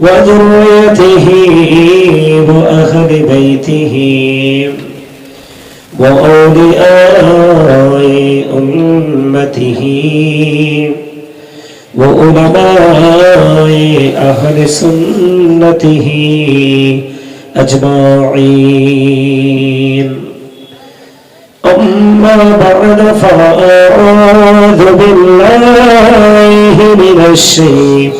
وذريته وأهل بيته وأولياء أمته وعلماء أهل سنته أجمعين. أما بعد فأعوذ بالله من الشيطان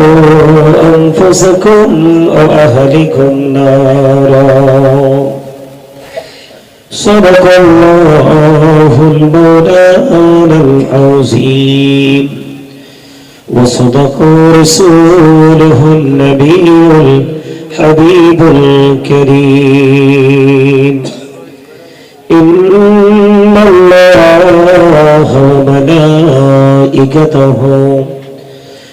قوا أنفسكم وأهلكم نارا. صدق الله المولانا العظيم. وصدق رسوله النبي الحبيب الكريم. إن الله وملائكته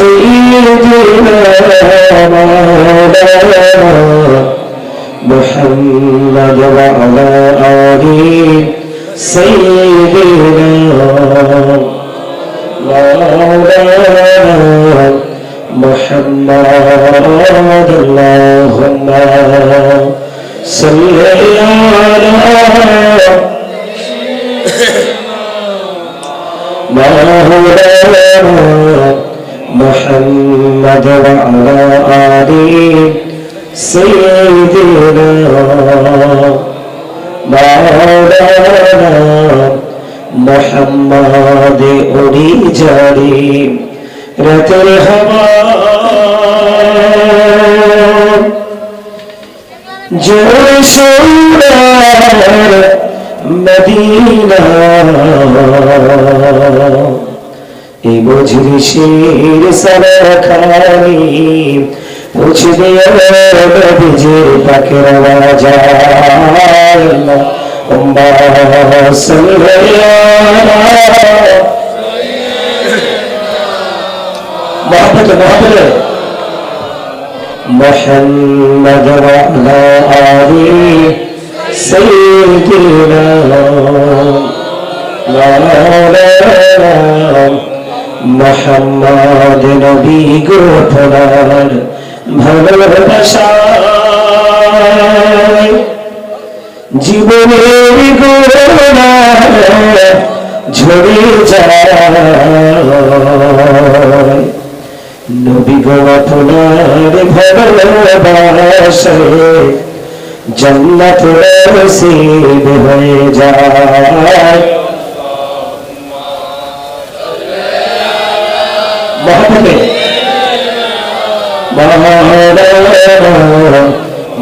سيدنا مولانا محمد وعلى آله سيدنا مولانا محمد اللهم صل على مولانا محمد وعلى آله سيدنا مولانا محمد أولي جاري رت الهوى جوش مدينة এই মজলিসের সারাখানি পৌঁছে দিয়ে নবীজির পাকের আওয়াজ আল্লাহ উম্মা সাল্লাল্লাহু محبت محبت محمد وعلى آله سيدنا مولانا মোহাম্মদ নবী গোপনার ভালোবাসায় জীবনের গোনা ঝরে যায়। নবী গো আপনার জন্নত হয়ে যায়। থাকে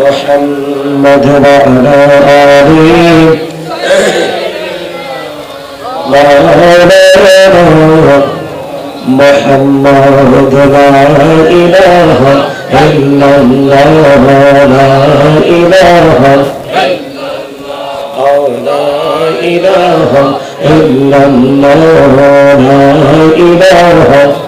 محمد وعلى آله محمد لا إله إلا الله لا إله لا إله إلا الله لا إله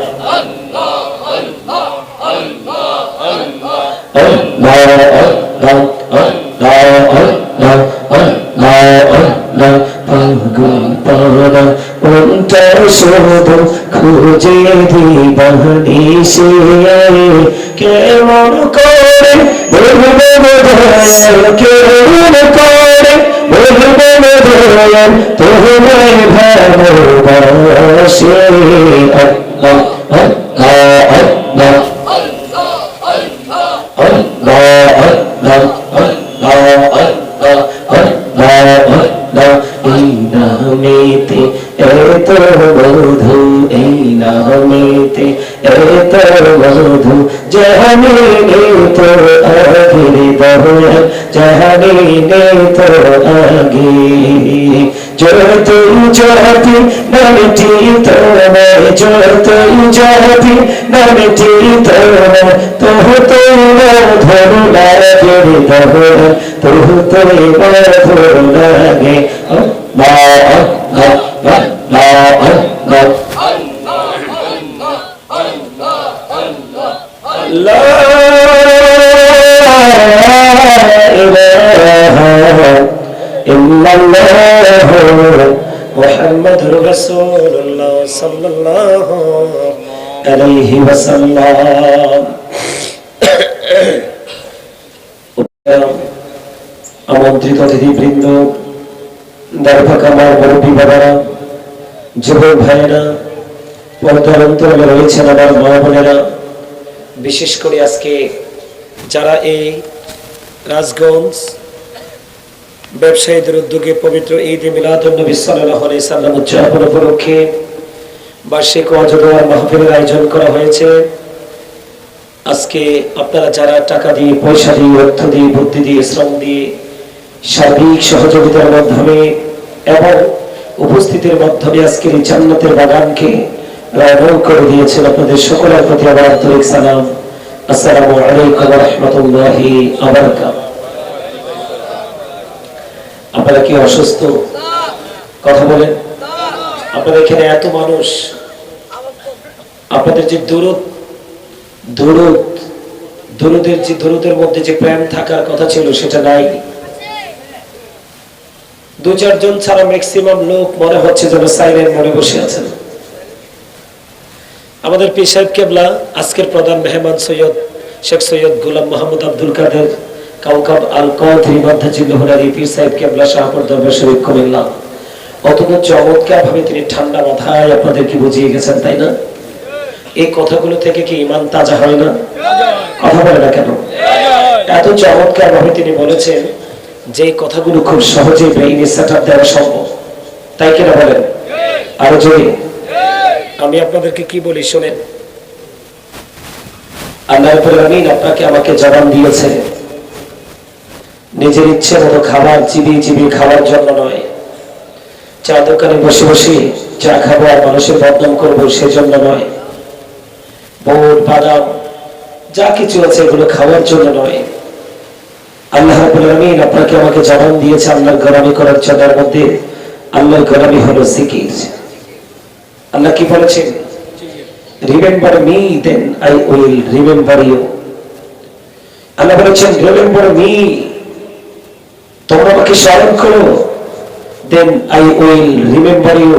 শুধু খুঁজে দিবানি সে কেমন করে? বলবে বোধয় কেমন করে? বলবে বোধয় তোমায় ভালোবাসে। আল্লাহ জাহানে তো আগে দহয়া জাহানে তো আগে যতই যাবি নামটি তোমায় যতই যাবি নামটি তোমায় তোহ তোমার ধর লাগে দহয়া তোহ তোমার ধর লাগে মা মা মা মা মা لا إله إلا الله محمد رسول الله صلى الله عليه وسلم আমন্ত্রিত অতিথিবৃন্দ দরফাক আমার মুরব্বী বাবারা যুবক ভাইয়েরা পর্দার অন্তরালে রয়েছেন আমার মা বোনেরা বিশেষ করে আজকে যারা এই রাজগঞ্জ ব্যবসায়ীদের উদ্যোগে পবিত্র ঈদ মিলাদুন্নবী সাল্লাল্লাহু আলাইহি সাল্লাম উদযাপন উপলক্ষে বার্ষিক অজদোয়ার মাহফিলের আয়োজন করা হয়েছে। আজকে আপনারা যারা টাকা দিয়ে, পয়সা দিয়ে, অর্থ দিয়ে, বুদ্ধি দিয়ে, শ্রম দিয়ে সার্বিক সহযোগিতার মাধ্যমে এবং উপস্থিতির মাধ্যমে আজকের জান্নাতের বাগানকে রঙ করে দিয়েছেন আপনাদের সকলের প্রতি আমার আন্তরিক সালাম। আসসালামু আলাইকুম রহমতুল্লাহি আপনারা কি অসুস্থ? কথা বলেন। আপনাদের এখানে এত মানুষ। আপনাদের যে দূরত দূরত, দূরদের যে, দূরদের মধ্যে যে প্রেম থাকার কথা ছিল, সেটা নাই। দু চারজন ছাড়া ম্যাক্সিমাম লোক মনে হচ্ছে যেন সাইলের মনে বসে আছেন। আমাদের পীর সাহেব কেবলা, আজকের প্রধান মেহমান সৈয়দ শেখ সৈয়দ গোলাম মোহাম্মদ আব্দুল কাদের, কাউকাব আল কৌথি মাদ্দাজিল্লাহ হুনারি পীর সাহেব কেবলা শাহপুর দরবার শরীফ কুমিল্লা। অতটা চমৎকার ভাবে তিনি ঠান্ডা মাথায় আপনাদেরকে বুঝিয়ে গেছেন, তাই না? এই কথাগুলো থেকে কি ইমান তাজা হয় না? কথা বলে না কেন? এত চমৎকার ভাবে তিনি বলেছেন যে কথাগুলো খুব সহজে ব্রেইনে সেট আপ দেওয়া সম্ভব। তাই কিনা বলেন? আরও জোরে। আমি আপনাদেরকে কি বলি, শোনেন। আল্লাহ আমিন আপনাকে আমাকে জবান দিয়েছে নিজের ইচ্ছে মতো খাবার, চিবিয়ে চিবিয়ে খাওয়ার জন্য নয়। চা দোকানে বসে বসে চা খাব আর মানুষের বদনাম করব সেজন্য নয়। বোট বাদাম, যা কিছু আছে এগুলো খাওয়ার জন্য নয়। আল্লাহ আমিন আপনাকে আমাকে জবান দিয়েছে আল্লাহর গোলামি করার জন্যের মধ্যে আল্লাহর গোলামি হলো জিকির। আল্লাহ কি বলেছেন remember me then I will remember you Allah বলেছেন রিমেম্বার মি তোমরা আমাকে স্মরণ করো then I will remember you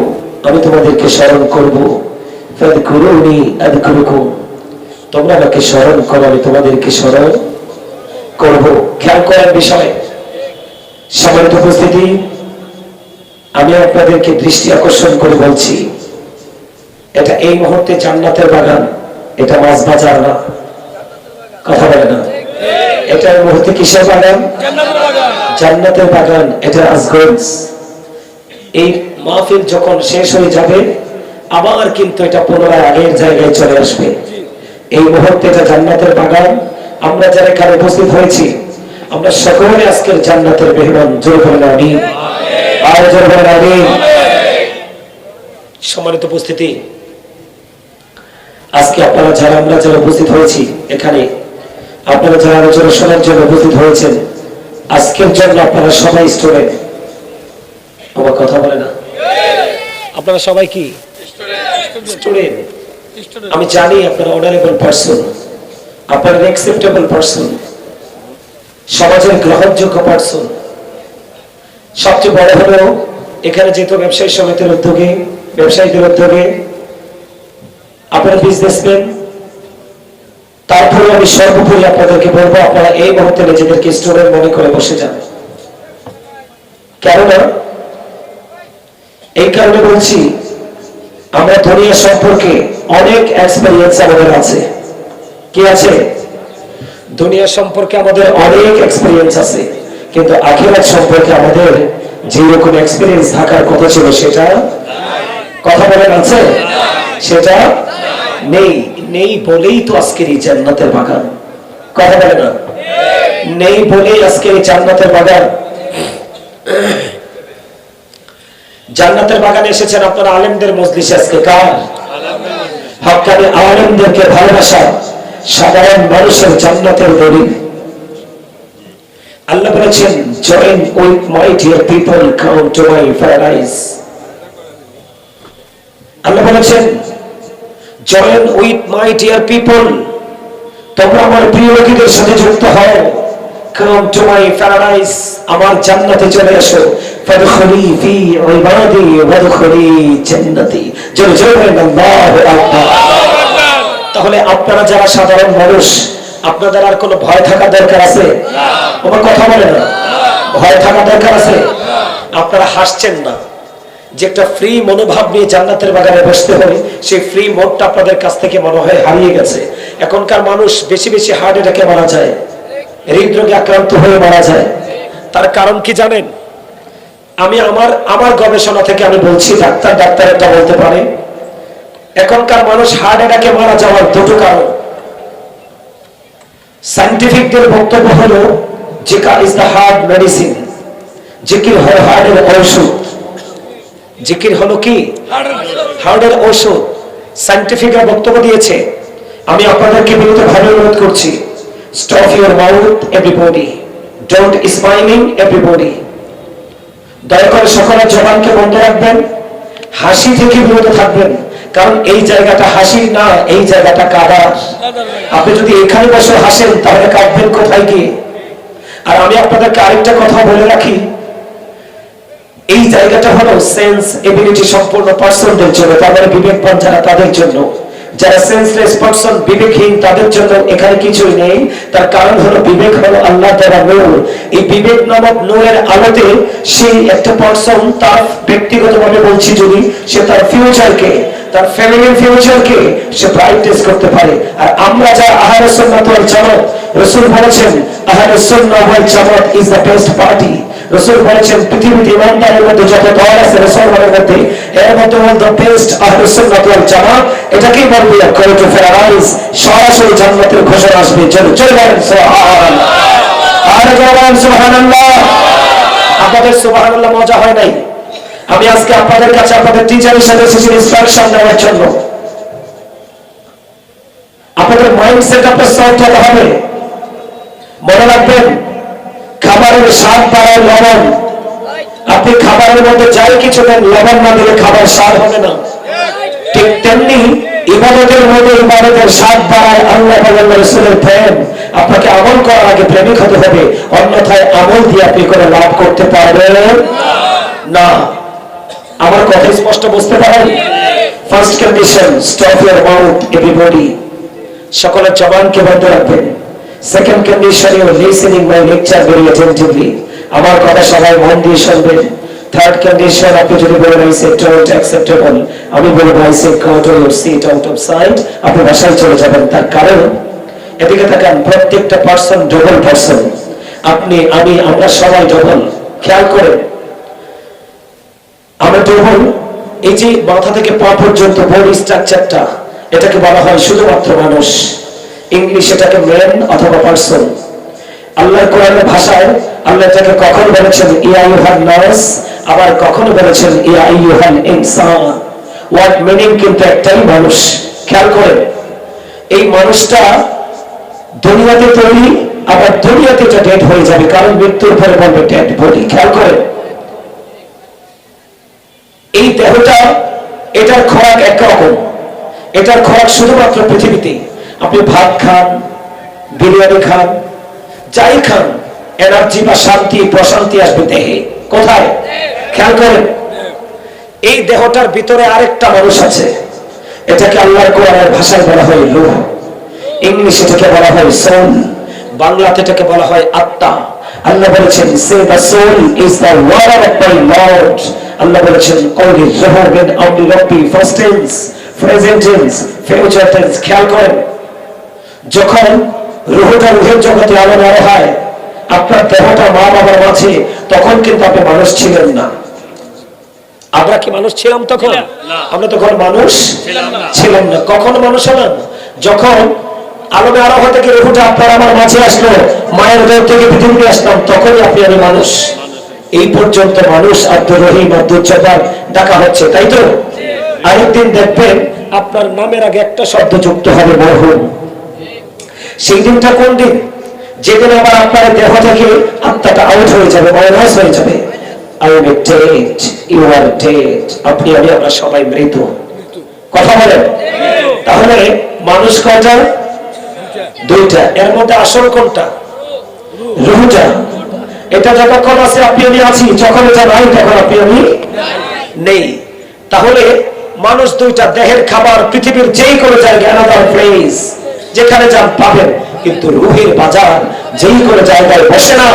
আমি তোমাদেরকে স্মরণ করব। তোমরা আমাকে স্মরণ করো, আমি তোমাদেরকে স্মরণ করব। খেয়াল করার বিষয়। সম্মানিত উপস্থিতি, আমি আপনাদেরকে দৃষ্টি আকর্ষণ করে বলছি। এটা এই মুহূর্তে জান্নাতের বাগান, এটা মাছ বাজার না। কথা বলে না। এটা এই মুহূর্তে কিসের বাগান? জান্নাতের বাগান, এটা রাজগঞ্জ। এই মাহফিল যখন শেষ হয়ে যাবে, আবার কিন্তু এটা পুনরায় আগের জায়গায় চলে আসবে। এই মুহূর্তে এটা জান্নাতের বাগান। আমরা যারা এখানে উপস্থিত হয়েছি, আমরা সকলে আজকের জান্নাতের মেহমান। জোর করেন আমি আর জোর করেন আমি সম্মানিত উপস্থিতি আজকে আপনারা যারা, আমরা যারা উপস্থিত হয়েছি এখানে, আপনারা যারা আলোচনা শোনার জন্য উপস্থিত হয়েছেন, আজকের জন্য আপনারা সবাই স্টুডেন্ট। আমার কথা বলে না। আপনারা সবাই কি? স্টুডেন্ট। আমি জানি আপনারা অনারেবল পার্সন আপনারা অ্যাকসেপ্টেবল পার্সন সমাজের গ্রহণযোগ্য পার্সন সবচেয়ে বড় হলো, এখানে যেহেতু ব্যবসায়ী সমিতির উদ্যোগে, ব্যবসায়ীদের উদ্যোগে আপনারা বিজনেসম্যান তারপরে আমি সর্বোপরি আপনাদেরকে বলব, আপনারা এই মুহূর্তে নিজেদেরকে স্টুডেন্ট মনে করে বসে যান। কেননা, এই কারণে বলছি, আমরা দুনিয়া সম্পর্কে অনেক এক্সপেরিয়েন্স আমাদের আছে। কি আছে? দুনিয়া সম্পর্কে আমাদের অনেক এক্সপেরিয়েন্স আছে, কিন্তু আখিরাত সম্পর্কে আমাদের যে রকম এক্সপেরিয়েন্স থাকার কথা ছিল সেটা কথা বলেন আছে? সেটা নেই। নেই বলেই তো আজকের এই জান্নাতের বাগান। কথা বলে না। নেই বলেই আজকের এই জান্নাতের বাগান। জান্নাতের বাগানে এসেছেন আপনারা আলেমদের মজলিসে আজকে কার? হকানি আলেমদেরকে ভালোবাসা সাধারণ মানুষের জান্নাতের দলিল আল্লাহ বলেছেন join with my dear people come to my paradise বলেছেন join with my dear people তোমরা আমার প্রিয় লোকেদের সাথে যুক্ত হও কাম টু মাই প্যারাডাইস আমার জান্নাতে চলে আসো ফাদখুলি ফি ইবাদি ওয়াদখুলি জান্নাতি। জোরে জোরে বলেন আল্লাহু আকবার। তাহলে আপনারা যারা সাধারণ মানুষ আপনাদের আর কোনো ভয় থাকা দরকার আছে? না। আমার কথা বলে না? ভয় থাকা দরকার আছে? আপনারা হাসছেন না। যে একটা ফ্রি মনোভাব নিয়ে জান্নাতের বাগানে বসতে হবে সেই ফ্রি মোডটা আপনাদের কাছ থেকে মনে হয় হারিয়ে গেছে। এখনকার মানুষ বেশি বেশি হার্ট অ্যাটাকে মারা যায়, হৃদরোগে আক্রান্ত হয়ে মারা যায়। তার কারণ কি জানেন? আমি আমার আমার গবেষণা থেকে আমি বলছি, ডাক্তার ডাক্তার এটা বলতে পারে। এখনকার মানুষ হার্ট অ্যাটাকে মারা যাওয়ার দুটো কারণ। সাইন্টিফিকদের বক্তব্য হলো জিকার ইজ দ্য হার্ট মেডিসিন জিকির হয় হার্টের ঔষধ। জিকির হলো কি? হার্টের ঔষধ। সাইন্টিফিকরা বক্তব্য দিয়েছে, আমি আপনাদেরকে বিনীতভাবে অনুরোধ করছি stop your mouth everybody don't smiling everybody দয়া করে সকলের জবানকে বন্ধ রাখবেন, হাসি থেকে বিরত থাকবেন, কারণ এই জায়গাটা হাসির না, এই জায়গাটা কাদার আপনি যদি এখানে বসে হাসেন, তাহলে কাঁদবেন কোথায় গিয়ে? আর আমি আপনাদেরকে আরেকটা কথা বলে রাখি এই জায়গাটা হলো সেন্স এবিলিটি সম্পূর্ণ পার্সনদের জন্য, তাদের বিবেকবান যারা তাদের জন্য। যারা সেন্সলেস পার্সন বিবেকহীন, তাদের জন্য এখানে কিছুই নেই। তার কারণ হলো বিবেক হলো আল্লাহ দ্বারা নূর। এই বিবেক নামক নূরের আলোতে সেই একটা পার্সন তার ব্যক্তিগতভাবে বলছি যদি, সে তার ফিউচারকে তার ফ্যামিলির ফিউচারকে সে ব্রাইটনেস করতে পারে। আর আমরা যা আহার সুন্নাত ওয়াল জামাত, রাসূল বলেছেন আহার সুন্নাত ওয়াল জামাত ইজ দ্য বেস্ট পার্টি রসুল বলেছেন, পৃথিবীতে ইমানদারের মধ্যে যত দল আছে, মুসলমানের মধ্যে, এর মধ্যে হল দ্য বেস্ট আহলুস সুন্নাত ওয়াল জামাত। এটাকেই বলব করে টু প্যারাডাইস সরাসরি জান্নাতের ঘোষণা আসবে। চলো চলে বলেন সুবহানাল্লাহ। আর বলেন, সুবহানাল্লাহ। আপনাদের সুবহানাল্লাহ মজা হয় নাই? আমি আজকে আপনাদের কাছে আপনাদের টিচারের সাথে এসেছি ইনস্ট্রাকশন নেওয়ার জন্য। আপনাদের মাইন্ড সেট আপটা সলভ হবে। মনে রাখবেন, খাবারের স্বাদ বাড়ায় লবণ। আপনি খাবারের মধ্যে যাই কিছু দেন, লবণ না দিলে খাবার স্বাদ হবে না। ঠিক তেমনি ইবাদতের মধ্যে ইবাদতের স্বাদ বাড়ায় আল্লাহ রসুলের প্রেম। আপনাকে আমল করার আগে প্রেমিক হতে হবে, অন্যথায় আমল দিয়ে আপনি করে লাভ করতে পারবেন না। আমার কথা স্পষ্ট বুঝতে পারেন? First condition stop your mouth everybody সকলের জবানকে বন্ধ রাখবেন। Second condition you listening my lecture very attentively আমার কথা সবাই মন দিয়ে শুনবেন। থার্ড কন্ডিশন আপনি যদি বলেন আই সে ডোন্ট অ্যাকসেপ্টেবল আমি বলব I say go to your seat out of sight আপনি বাসায় চলে যাবেন। তার কারণ, এদিকে তাকান, প্রত্যেকটা পার্সন ডবল পার্সন আপনি, আমি, আমরা সবাই ডবল খেয়াল করেন আমরা ডবল এই যে মাথা থেকে পা পর্যন্ত বডি স্ট্রাকচারটা এটাকে বলা হয় শুধুমাত্র মানুষ ইংলিশ এটাকে ম্যান অথবা পার্সন আল্লাহর কোরআনের ভাষায় আল্লাহ এটাকে কখন বলেছেন ইয়া ইউহান নাস আবার কখনো বলেছেন ইয়া ইউহান ইনসান ওয়ার্ড মিনিং কিন্তু একটাই মানুষ। খেয়াল করেন এই মানুষটা দুনিয়াতে তৈরি, আবার দুনিয়াতে এটা ডেড হয়ে যাবে, কারণ মৃত্যুর পরে বলবে ডেড বডি খেয়াল করেন এই দেহটা, এটার খোরাক একরকম এটার খোরাক শুধুমাত্র পৃথিবীতে। আপনি ভাত খান, বিরিয়ানি খান, যাই খান, এনার্জি বা শান্তি, প্রশান্তি আসবে দেহে। কোথায়? খেয়াল করেন। এই দেহটার ভিতরে আরেকটা মানুষ আছে। এটাকে আল্লাহর কোরআনের ভাষায় বলা হয় রূহ ইংলিশে এটাকে বলা হয় সোল। বাংলাতে এটাকে বলা হয় আত্মা। আল্লাহ বলেছেন say the soul is the word of my lord আল্লাহ বলেছেন কওলি রূহ আমরি রব্বি first tense present tense future tense খেয়াল করেন। যখন রুহটা রুহের জগতে আলো নেওয়া হয় আপনার দেহটা মা বাবার মাঝে তখন কিন্তু আপনি মানুষ ছিলেন না। আমরা কি মানুষ ছিলাম তখন? আমরা তখন মানুষ ছিলাম না। কখন মানুষ হলাম? যখন আলমে আরও থেকে রুহুটা আপনার আমার মাঝে আসলো। মায়ের দেহ থেকে পৃথিবীতে আসলাম। তখনই আপনি আমি মানুষ। এই পর্যন্ত মানুষ আব্দুর রহিম আব্দুল জব্বার ডাকা হচ্ছে তাই তো? আরেকদিন দেখবেন আপনার নামের আগে একটা শব্দ যুক্ত হবে মরহুম। সেই দিনটা কোন দিন? যেদিন আবার আপনার দেহ থেকে আত্মাটা আউট হয়ে যাবে মাইনাস হয়ে যাবে। I am dead you are dead আপনি আমি আমরা সবাই মৃত। কথা বলেন? তাহলে মানুষ কয়টা? দুইটা। এর মধ্যে আসল কোনটা? রুহুটা। এটা যতক্ষণ আছে, আপনি আমি আছি। যখন এটা নাই, তখন আপনি আমি নেই। তাহলে মানুষ দুইটা দেহের খাবার, পৃথিবীর যেই কোনো জায়গায় আনাদার প্লেস যেখানে যান পাবেন। কিন্তু রুহের বাজার যেই কোনো জায়গায় বসে না।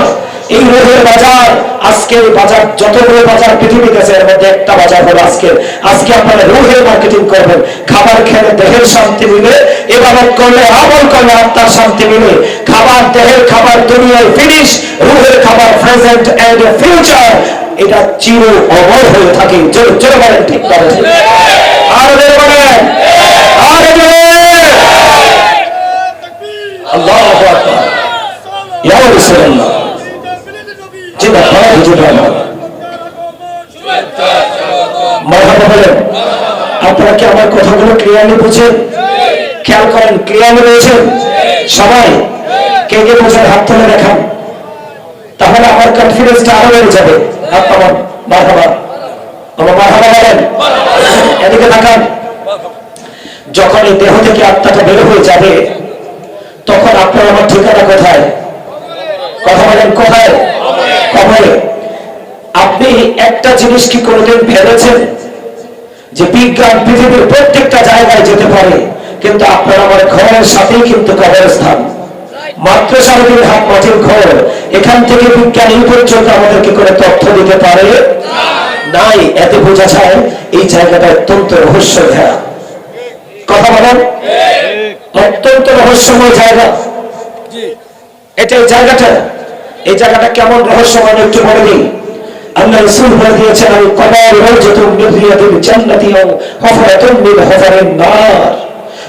এই রুহের বাজার, আজকের বাজার, যতগুলো বাজার পৃথিবীতে আছে এর মধ্যে একটা বাজার হলো আজকে আজকে আপনারা রুহের মার্কেটিং করবেন, খাবার খেলে দেহের শান্তি মিলে এবাদত করলে, আমল করলে আত্মার শান্তি মিলে খাবার, দেহের খাবার দুনিয়ায় ফিনিশ রুহের খাবার প্রেজেন্ট এন্ড ফিউচার এটা চির অমর হয়ে থাকে। জোরে জোরে বলেন, ঠিক বলেন আর জোরে বলেন। আর আল্লাহু আকবার। ইয়া রাসূলুল্লাহ। বলেন, আপনারা কি আমার কথাগুলো ক্লিয়ারলি বুঝেন খেয়াল করেন রয়েছেন সবাই, কে কে হাত তুলে দেখান। তাহলে আমার কনফিডেন্সটা আরও বেড়ে যাবে। এদিকে যখন এই দেহ থেকে আত্মাটা বের হয়ে যাবে, তখন আপনার আমার ঠিকানা কোথায়? কথা বলেন কোথায় কবরে আপনি একটা জিনিস কি কোনোদিন ভেবেছেন যে বিজ্ঞান পৃথিবীর প্রত্যেকটা জায়গায় যেতে পারে, কিন্তু আপনার আমার ঘরের সাথেই কিন্তু কবরস্থান? মাত্র সাড়ে হাত মাটির ঘর, এখান থেকে বিজ্ঞান এই পর্যন্ত আমাদেরকে করে তথ্য দিতে পারে? নাই, এতে বোঝা যায় এই জায়গাটা অত্যন্ত রহস্য ঘেরা কথা বলেন? অত্যন্ত রহস্যময় জায়গা। এটা এই জায়গাটা। এই জায়গাটা কেমন রহস্যময় একটু বলে দিই আল্লাহ রাসূল বলে দিয়েছেন, আল কবর রাওজাতুন মিন রিয়াদিল জান্নাতি আও হুফরাতুন মিন হুফারিন নার।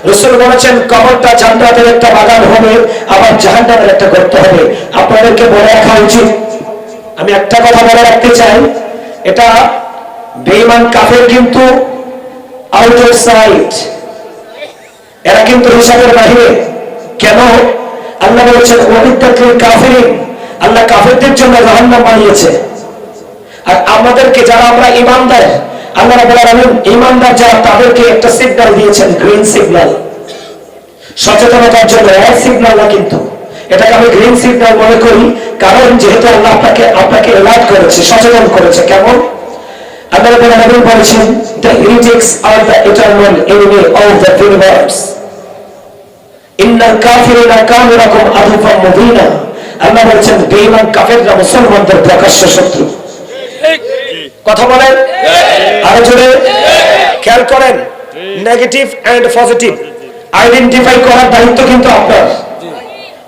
রাসূল বলেছেন, কবরটা জান্নাতের একটা বাগান হবে, আবার জাহান্নামের একটা গর্ত হবে। আপনাদেরকে বলে রাখা উচিত। আমি একটা কথা বলে রাখতে চাই, এটা বেঈমান কাফের কিন্তু আউটার সাইড এরা কিন্তু হিসাবের বাহিরে। কেন? আল্লাহ বলেছেন অবিদ্যাকের কাফেরিন। আল্লাহ কাফেরদের জন্য জাহান্নাম বানিয়েছে। আর আমাদেরকে যারা আমরা ইমানদার আল্লাহ রাব্বুল আলামিন ইমানদার যারা, তাদেরকে একটা সিগন্যাল দিয়েছেন গ্রিন সিগন্যাল সচেতনতার জন্য রেড সিগন্যাল না কিন্তু। এটাকে আমি গ্রিন সিগন্যাল মনে করি, কারণ যেহেতু আল্লাহ আপনাকে আপনাকে অ্যালার্ট করেছে, সচেতন করেছে। কেমন? আল্লাহ রাব্বুল আলামিন বলেছেন, the heretics are the eternal enemy of the universe. ইন্নাল কাফিরিনা কানু লাকুম আদুফাম মুবিনা। আল্লাহ বলেছেন বেঈমান কাফেররা মুসলমানদের প্রকাশ্য শত্রু। কথা বলেন? আরও জোরে? খেয়াল করেন নেগেটিভ এন্ড পজিটিভ আইডেন্টিফাই করার দায়িত্ব কিন্তু আপনার।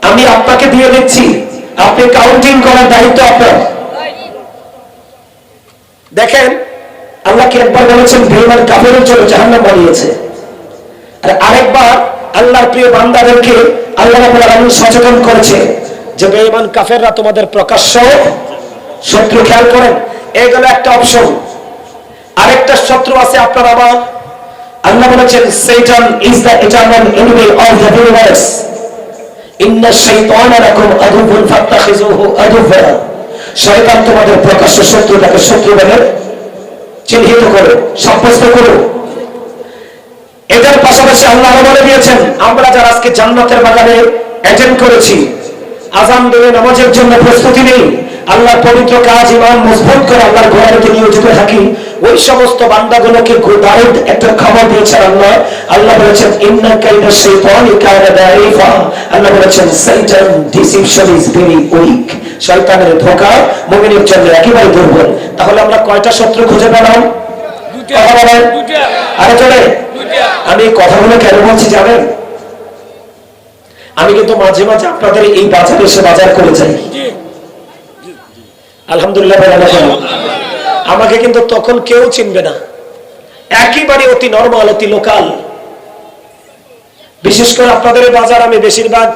আমি আপনাকে দিয়ে দিচ্ছি আপনি কাউন্টিং করার দায়িত্ব আপনার। দেখেন আল্লাহকে একবার বলেছেন বেঈমান কাফেরের জন্য জাহান্নাম বানিয়েছে। আর আরেকবার আল্লাহর প্রিয় বান্দাদেরকে আল্লাহ আলামিন সচেতন করেছে যে বেঈমান কাফেররা তোমাদের প্রকাশ্য শত্রু খেয়াল করেন। এই গেল একটা অপশন। আরেকটা শত্রু আছে আপনার আল্লাহ আল্লাহ বলেছেন Satan is the eternal enemy of the universe. ইন্না শাইতানা লাকুম আদুবুন ফাত্তাখিজুহু আদুবা শয়তান তোমাদের প্রকাশ্য শত্রু তাকে শত্রু বলে চিহ্নিত করো, সাব্যস্ত করো। এটার পাশাপাশি আল্লাহ বলে দিয়েছেন আমরা যারা আজকে জান্নাতের বাগানে অ্যাটেন্ড করেছি আজান দেবে নামাজের জন্য প্রস্তুতি নেই আল্লাহর পবিত্র কাজ ইমান মজবুত করে আল্লাহর ঘোরাতে নিয়োজিত থাকি ওই সমস্ত বান্দাগুলোকে দারুদ একটা খবর দিয়েছেন আল্লাহ। আল্লাহ বলেছেন ইন্না কাইদা শাইতানি কানা দাইফা আল্লাহ বলেছেন Satan deception is very weak শয়তানের ধোঁকা মুমিনের জন্য একেবারে দুর্বল। তাহলে আমরা কয়টা শত্রু খুঁজে পেলাম? আরে চলে। আমি এই কথাগুলো কেন বলছি জানেন? আমি কিন্তু মাঝে মাঝে আপনাদের এই বাজারে এসে বাজার করে যাই। আলহামদুলিল্লাহ আমাকে কিন্তু তখন কেউ চিনবে না। একেবারে অতি নর্মাল অতি লোকাল বিশেষ করে আপনাদের বাজার আমি বেশিরভাগ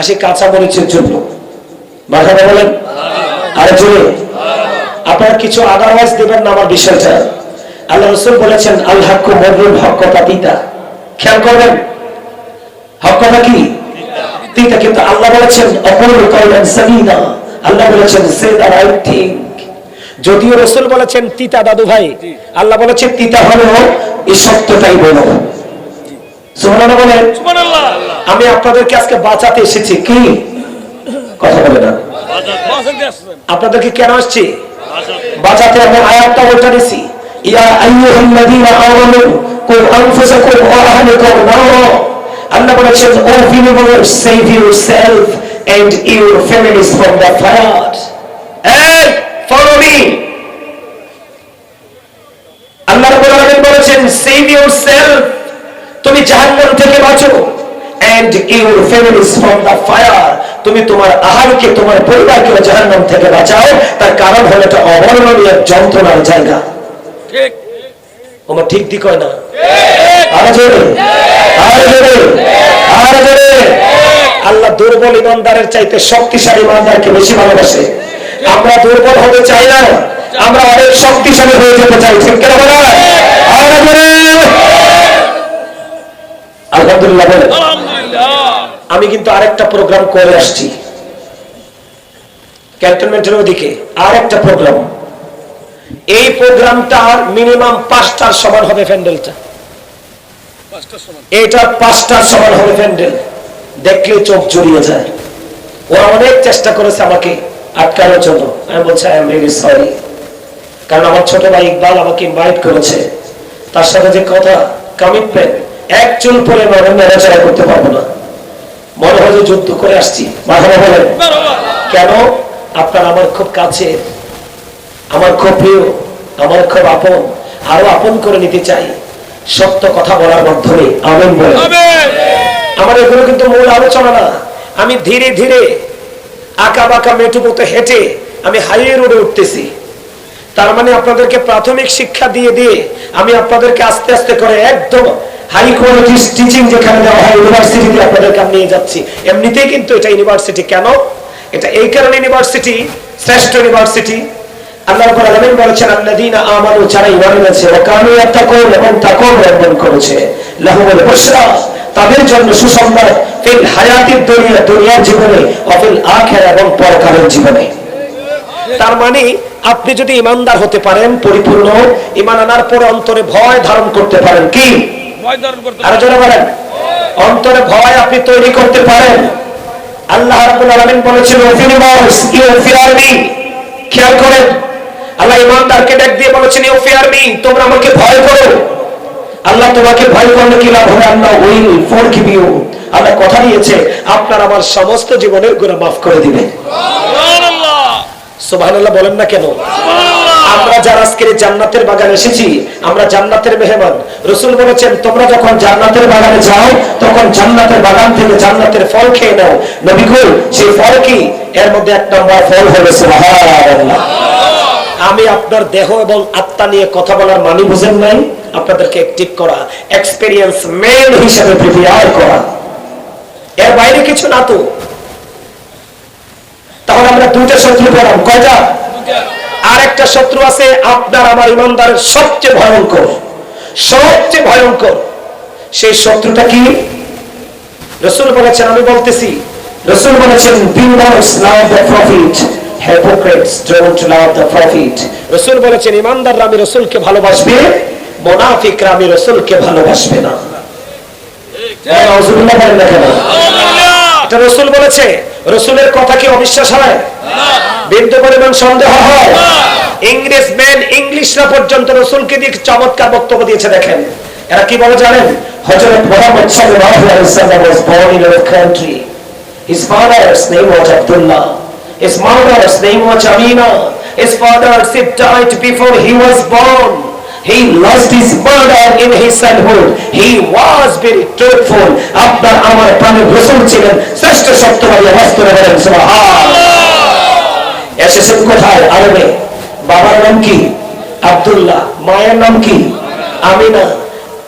আসি কাঁচা মরিচের জন্য। বাঘাটা বলেন? আরে জোরে। আপনার কিছু আদারওয়াইজ দেবেন না আমার বিষয়টা। আল্লাহ রসুল বলেছেন আল আল্লাহ মরুল হকতা তিতা। খেয়াল করবেন হকতা কি? তিতা কিন্তু আল্লাহ বলেছেন অপর কৌলেন সামিনা আল্লাহ বলেছেন সে দ্য রাইট থিং। যদিও রসুল বলেছেন তিতা দাদু ভাই। আল্লাহ বলেছেন তিতা হলো এই সত্যটাই বলো। বলেন। আমি আপনাদেরকে আজকে বাঁচাতে এসেছি। কি? কথা বলে না। আপনাদেরকে কেন আসছি? বাঁচাতে। আমি আয়াতটা বলতে দিছি। ইয়া আইয়ুহাল্লাযীনা আমানু কু আনফুসাকুম ওয়া আহলিকুম নারা আল্লাহ বলেছেন O believers save yourself and your families from the fire এই ফলো মি আল্লাহ রাব্বুল আলামিন বলেছেন সেভ ইউরসেলফ তুমি জাহান্নাম থেকে বাঁচো and your families from the fire তুমি তোমার আহারকে, তোমার পরিবারকে জাহান্নাম থেকে বাঁচাও। তার কারণ হলো এটা অবর্ণনীয় যন্ত্রণার জায়গা। ঠিক। আমার ঠিক দিক হয় না। আরও জোরে। আরও জোরে। আরও জোরে। আল্লাহ দুর্বল ইমানদারের চাইতে শক্তিশালী ইমানদারকে বেশি ভালোবাসে। আমরা দুর্বল হতে চাই না। আমরা অনেক শক্তিশালী হয়ে যেতে চাই। ঠিক কেন বলে? আলহামদুলিল্লাহ আমি কিন্তু আরেকটা প্রোগ্রাম করে আসছি। ক্যান্টনমেন্টের ওদিকে। আরেকটা প্রোগ্রাম এই প্রোগ্রামটার মিনিমাম পাঁচটার সমান হবে প্যান্ডেলটা। এটা পাঁচটার সমান হবে প্যান্ডেল। দেখলে চোখ জড়িয়ে যায়। ওরা অনেক চেষ্টা করেছে আমাকে আটকানোর জন্য। আমি বলছি আই এম ভেরি সরি কারণ আমার ছোট ভাই ইকবাল আমাকে ইনভাইট করেছে। তার সাথে যে কথা কমিটমেন্ট এক চুল পরে ম্যানেজারা করতে পারব না। মনে হয় যে যুদ্ধ করে আসছি। মাথা বলেন কেন? আপনার আমার খুব কাছে আমার খুব প্রিয় আমার খুব আপন আরও আপন করে নিতে চাই। সত্য কথা বলার মাধ্যমে আমেন বলে। আমার এগুলো কিন্তু মূল আলোচনা না। আমি ধীরে ধীরে আঁকা বাঁকা মেটু মতো হেঁটে আমি হাইওয়ে রোডে উঠতেছি। তার মানে আপনাদেরকে প্রাথমিক শিক্ষা দিয়ে দিয়ে আমি আপনাদেরকে আস্তে আস্তে করে একদম হাই কোয়ালিটি টিচিং যেখানে দেওয়া হয় ইউনিভার্সিটিতে আপনাদেরকে আমি নিয়ে যাচ্ছি। এমনিতেই কিন্তু এটা ইউনিভার্সিটি কেন? এটা এই কারণে ইউনিভার্সিটি শ্রেষ্ঠ ইউনিভার্সিটি আল্লাহ রাব্বুল আলামিন বলেছেন আল্লাযীনা আমানু যারা ঈমান এনেছে ওয়া কানু ইয়াত্তাকুন এবং তাকওয়া অবলম্বন করেছে। লাহুমুল বুশরা তাদের জন্য সুসংবাদ ফিল হায়াতিদ দুনিয়া দুনিয়ার জীবনে ওয়া আখিরা এবং পরকালের জীবনে। তার মানে আপনি যদি ইমানদার হতে পারেন পরিপূর্ণ ইমান আনার পরে অন্তরে ভয় ধারণ করতে পারেন। কি? ভয় ধারণ আরও জোরে বলেন। অন্তরে ভয় আপনি তৈরি করতে পারেন। আল্লাহ রাব্বুল আলামিন বলেছেন খেয়াল করেন। আল্লাহ ইমানদারকে ডাক দিয়ে বলেছেন ইউ ফিয়ার মি তোমরা আমাকে ভয় করো। আল্লাহ তোমাকে ভয় করলে কি লাভ হবে? Allah will forgive you. আল্লাহ কথা দিয়েছে আপনার আমার সমস্ত জীবনের গুনাহ মাফ করে দিবে। সুবহানাল্লাহ সুবহানাল্লাহ বলেন না কেন? আমরা যারা আজকের জান্নাতের বাগান এসেছি আমরা জান্নাতের মেহমান। রসুল বলেছেন তোমরা যখন জান্নাতের বাগানে যাও তখন জান্নাতের বাগান থেকে জান্নাতের ফল খেয়ে নাও। নবী সেই ফল কি? এর মধ্যে এক নম্বর ফল হলো সুবহানাল্লাহ। আমি আপনার দেহ এবং আত্মা নিয়ে কথা বলার মানি বুঝেন নাই? আপনাদেরকে অ্যাক্টিভ করা এক্সপেরিয়েন্স মেন হিসেবে প্রিপেয়ার করা। এর বাইরে কিছু না তো। তাহলে আমরা দুইটা শত্রু পেলাম। কয়টা? আর একটা শত্রু আছে আপনার আমার ইমানদারের সবচেয়ে ভয়ঙ্কর। সবচেয়ে ভয়ঙ্কর। সেই শত্রুটা কি? রসুল বলেছেন আমি বলতেছি রসুল বলেছেন believers love prophet hypocrites don't love the prophet. রসুল বলেছেন ইমানদাররা আমি রসুলকে ভালোবাসবে মোনাফিকরা আমি রসুলকে ভালোবাসবে না? এটা রসুল বলেছে রসুলের কথা কি অবিশ্বাস হয়? বিন্দু পরিমাণ সন্দেহ হয়? ইংরেজ ম্যান ইংলিশরা পর্যন্ত রসুলকে দিয়ে চমৎকার বক্তব্য দিয়েছে দেখেন। এরা কি বলে জানেন? হযরত মুহাম্মদ সাল্লাল্লাহু আলাইহি ওয়াসাল্লাম was born in our country. His father's name was Abdullah. His mother's name was Amina his father died before he was born He lost his mother in his sonhood. He was very truthful. আপনার আমার প্রাণের রসুল ছিলেন শ্রেষ্ঠ সত্যবাদী বাস্তবে বলেন এসেছেন কোথায় আরবে বাবার নাম কি আব্দুল্লাহ মায়ের নাম কি আমিনা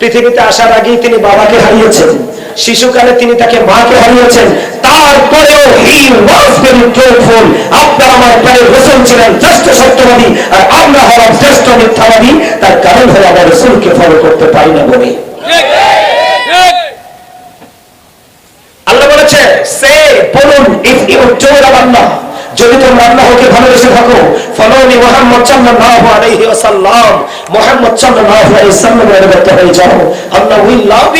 পৃথিবীতে আসার আগেই তিনি বাবাকে হারিয়েছেন শিশুকালে তিনি তাকে মাকে হারিয়েছেন। তারপরেও হি আপনার আমার রসুল ছিলেন সত্যবাদী, আর আমরা হলাম মিথ্যাবাদী। তার কারণ আমরা রসুলকে ফলো করতে পারি না বলে। আল্লাহ বলেছে যদি লাভ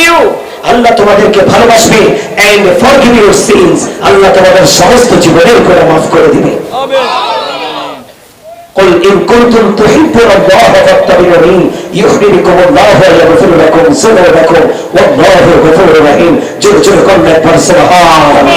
আল্লাহ তোমাদেরকে ভালোবাসবে এন্ড ফরগিভ ইউর সিনস আল্লাহ তোমাদের সমস্ত জীবনের করে মাফ করে দিবে আমিন قل إن كنتم تحبون الله فاتبعوني يحببكم الله ويغفر لكم ذنوبكم والله غفور رحيم جل جل كل أكبر سبحان الله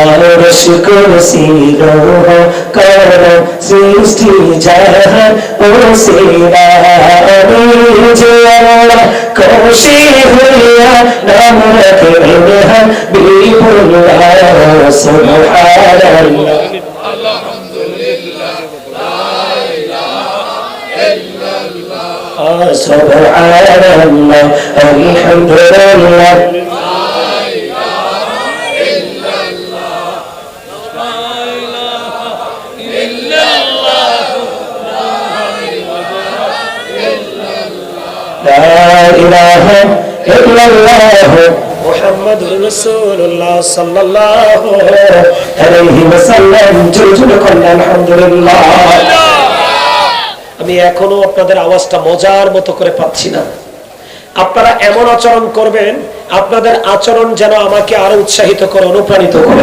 আরশ কুরসি লোহ করো সৃষ্টি জাহান ও সিরানি যে আল্লাহ খুশি হইয়া নাম রাখেন বিপুল্লাহ সুবহানাল্লাহ سبحان الله الحمد لله إله إلا الله محمد رسول الله صلى الله عليه وسلم جل جل الحمد لله আমি এখনো আপনাদের আওয়াজটা মজার মতো করে পাচ্ছি না আপনারা এমন আচরণ করবেন আপনাদের আচরণ যেন আমাকে আরো উৎসাহিত করে অনুপ্রাণিত করে